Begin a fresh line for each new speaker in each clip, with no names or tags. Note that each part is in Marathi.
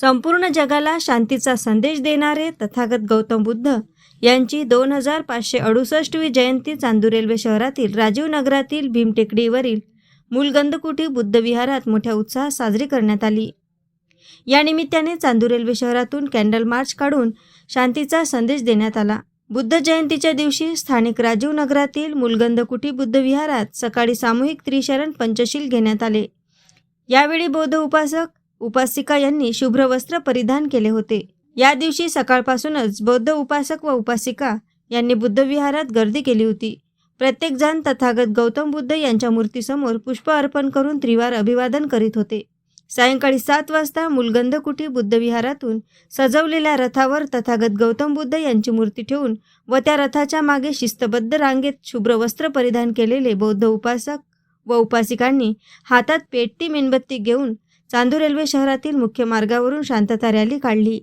संपूर्ण जगाला शांतीचा संदेश देणारे तथागत गौतम बुद्ध यांची दोन हजार पाचशे अडुसष्टवी जयंती चांदूर रेल्वे शहरातील राजीव नगरातील भीमटेकडीवरील मूलगंधकुटी बुद्ध विहारात मोठ्या उत्साहात साजरी करण्यात आली. या निमित्ताने चांदूर रेल्वे शहरातून कॅन्डल मार्च काढून शांतीचा संदेश देण्यात आला. बुद्ध जयंतीच्या दिवशी स्थानिक राजीव नगरातील मुलगंधकुटी बुद्ध विहारात सकाळी सामूहिक त्रिशरण पंचशील घेण्यात आले. यावेळी बौद्ध उपासक उपासिका यांनी शुभ्र वस्त्र परिधान केले होते. या दिवशी सकाळपासूनच बौद्ध उपासक व उपासिका यांनी बुद्धविहारात गर्दी केली होती. प्रत्येकजण तथागत गौतम बुद्ध यांच्या मूर्तीसमोर पुष्प अर्पण करून त्रिवार अभिवादन करीत होते. सायंकाळी सात वाजता मुलगंधकुटी बुद्धविहारातून सजवलेल्या रथावर तथागत गौतम बुद्ध यांची मूर्ती ठेवून व त्या रथाच्या मागे शिस्तबद्ध रांगेत शुभ्र वस्त्र परिधान केलेले बौद्ध उपासक व उपासिकांनी हातात पेटती मेणबत्ती घेऊन चांदूर रेल्वे शहरातील मुख्य मार्गावरून शांतता रॅली काढली.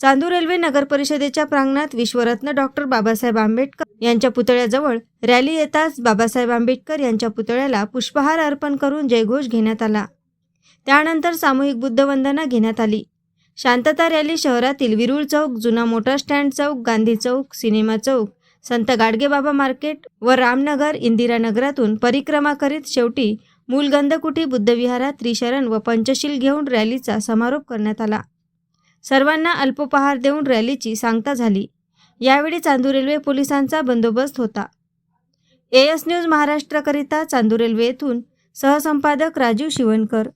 चांदूर रेल्वे नगर परिषदेच्या प्रांगणात विश्वरत्न डॉक्टर बाबासाहेब आंबेडकर यांच्या पुतळ्याजवळ रॅली येताच बाबासाहेब आंबेडकर यांच्या पुतळ्याला पुष्पहार अर्पण करून जयघोष घेण्यात आला. त्यानंतर सामूहिक बुद्धवंदना घेण्यात आली. शांतता रॅली शहरातील विरुळ चौक जुना मोटार स्टँड चौक गांधी चौक सिनेमा चौक संत गाडगेबाबा मार्केट व रामनगर इंदिरानगरातून परिक्रमा करीत शेवटी मूलगंधकुटी बुद्धविहारात त्रिशरण व पंचशील घेऊन रॅलीचा समारोप करण्यात आला. सर्वांना अल्पोपहार देऊन रॅलीची सांगता झाली. यावेळी चांदूर रेल्वे पोलिसांचा बंदोबस्त होता. एएस न्यूज महाराष्ट्राकरिता चांदूर रेल्वे येथून सहसंपादक राजीव शिवणकर